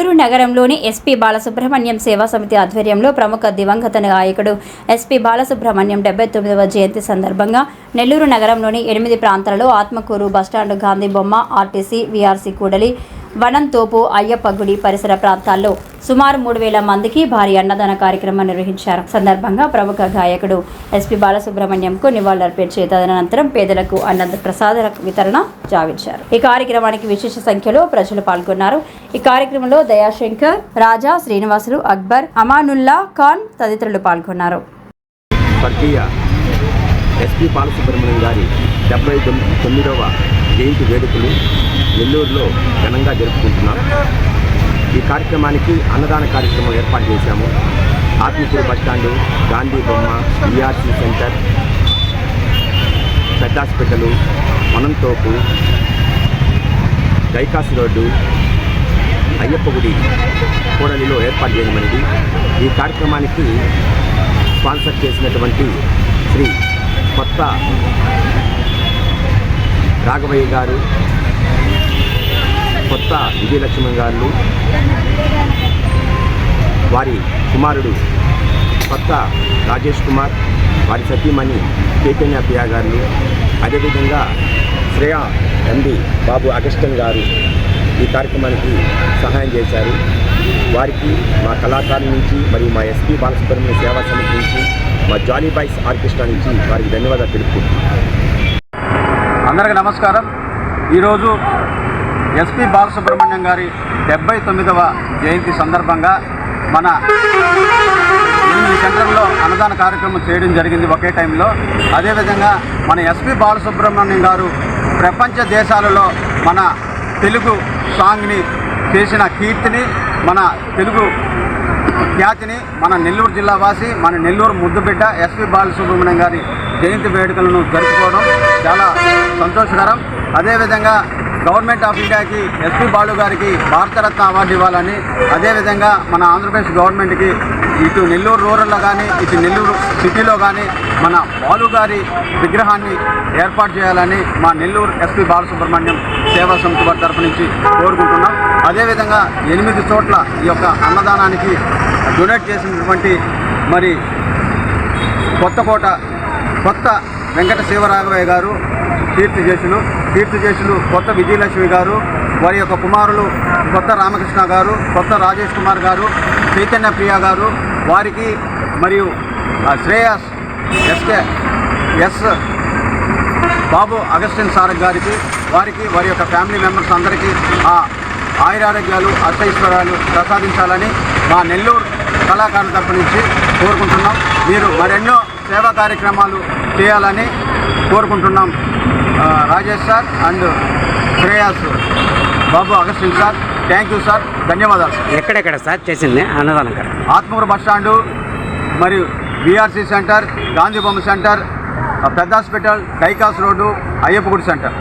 నెల్లూరు నగరంలోని ఎస్పీ బాలసుబ్రహ్మణ్యం సేవా సమితి ఆధ్వర్యంలో ప్రముఖ దివంగత గాయకుడు ఎస్పీ బాలసుబ్రహ్మణ్యం డెబ్బై తొమ్మిదవ జయంతి సందర్భంగా నెల్లూరు నగరంలోని ఎనిమిది ప్రాంతాలలో ఆత్మకూరు బస్టాండ్ గాంధీ బొమ్మ ఆర్టీసీ వీఆర్సీ కూడలి వనంతోపు అయ్యప్ప గుడి పరిసర ప్రాంతాల్లో సుమారు మూడు వేల మందికి భారీ అన్నదాన కార్యక్రమం నిర్వహించారు. సందర్భంగా ప్రముఖ గాయకుడు ఎస్పీ బాలసుబ్రహ్మణ్యంకు నివాళులర్పించే తదనంతరం పేదలకు అన్న ప్రసాద వితరణ జావించారు ఈ కార్యక్రమానికి విశేష సంఖ్యలో ప్రజలు పాల్గొన్నారు. ఈ కార్యక్రమంలో దయాశంకర్ రాజా శ్రీనివాసులు అక్బర్ అమానుల్లా ఖాన్ తదితరులు పాల్గొన్నారు. ఎస్పి బాలసుబ్రహ్మణ్యం గారి డెబ్బై తొమ్మిదవ జయంతి వేడుకలు నెల్లూరులో ఘనంగా జరుపుకుంటున్నాం. ఈ కార్యక్రమానికి అన్నదాన కార్యక్రమం ఏర్పాటు చేశాము. ఆత్మకూరు బస్టాండు గాంధీ బొమ్మ ఈఆర్సీ సెంటర్ పెద్ద హాస్పిటల్ మనంతోపు గైకాస్ రోడ్డు అయ్యప్ప గుడి కూడలిలో ఏర్పాటు చేయమనేది ఈ కార్యక్రమానికి స్పాన్సర్ చేసినటువంటి శ్రీ కొత్త రాఘవయ్య గారు కొత్త విజయలక్ష్మణ్ గారు వారి కుమారుడు కొత్త రాజేష్ కుమార్ వారి సతీమణి చైతన్య ప్రియా గారు అదేవిధంగా శ్రేయా ఎండి బాబు అగస్టన్ గారు ఈ కార్యక్రమానికి సహాయం చేశారు. వారికి మా కళాకారుల నుంచి మరియు మా ఎస్పీ బాలసుబ్రహ్మణ్య సేవా సమితి నుంచి మా జాలీ బాయ్స్ ఆర్కెస్ట్రా నుంచి వారికి ధన్యవాదాలు తెలుపుకుంటున్నాను అందరికీ నమస్కారం. ఈరోజు ఎస్పి బాలసుబ్రహ్మణ్యం గారి డెబ్బై తొమ్మిదవ జయంతి సందర్భంగా మన ఎనిమిది సెంటర్లో అన్నదాన కార్యక్రమం చేయడం జరిగింది ఒకే టైంలో. అదేవిధంగా మన ఎస్పి బాలసుబ్రహ్మణ్యం గారు ప్రపంచ దేశాలలో మన తెలుగు సాంగ్ని చేసిన కీర్తిని మన తెలుగు ఖ్యాతిని మన నెల్లూరు జిల్లా వాసి మన నెల్లూరు ముద్దుబిడ్డ ఎస్పి బాలసుబ్రహ్మణ్యం గారి జయంతి వేడుకలను జరుపుకోవడం చాలా సంతోషకరం. అదేవిధంగా గవర్నమెంట్ ఆఫ్ ఇండియాకి ఎస్పి బాలు గారికి భారతరత్న అవార్డు ఇవ్వాలని అదేవిధంగా మన ఆంధ్రప్రదేశ్ గవర్నమెంట్కి ఇటు నెల్లూరు రూరల్లో కానీ ఇటు నెల్లూరు సిటీలో కానీ మన బాలు గారి విగ్రహాన్ని ఏర్పాటు చేయాలని మా నెల్లూరు ఎస్పి బాలసుబ్రహ్మణ్యం సేవా సమితి వారి తరపు నుంచి కోరుకుంటున్నాం. అదేవిధంగా ఎనిమిది చోట్ల ఈ యొక్క అన్నదానానికి డొనేట్ చేసినటువంటి మరి కొత్తకోట కొత్త వెంకట శివరాఘవయ్య గారు కీర్తిజేషులు కీర్తిజేషులు కొత్త విజయలక్ష్మి గారు వారి యొక్క కుమారులు కొత్త రామకృష్ణ గారు కొత్త రాజేష్ కుమార్ గారు చైతన్య ప్రియ గారు వారికి మరియు Shreyas SK S Babu Augustine sir గారికి వారికి వారి యొక్క ఫ్యామిలీ మెంబర్స్ అందరికీ ఆ ఆయురారోగ్యాలు అష్టైశ్వర్యాలు ప్రసాదించాలని మా నెల్లూరు కళాకారుల తరపు నుంచి కోరుకుంటున్నాం. మీరు మరెన్నో సేవా కార్యక్రమాలు చేయాలని కోరుకుంటున్నాం Rajesh sir and Shreyas Babu Augustin sir. Thank you sir. ధన్యవాదాలు సార్. ఎక్కడెక్కడ సార్ చేసింది అన్నదానం ఆత్మూరు బస్ స్టాండు మరియు బీఆర్సీ సెంటర్ గాంధీ బొమ్మ సెంటర్ పెద్ద హాస్పిటల్ డైకాస్ రోడ్డు అయ్యప్పగుడి సెంటర్.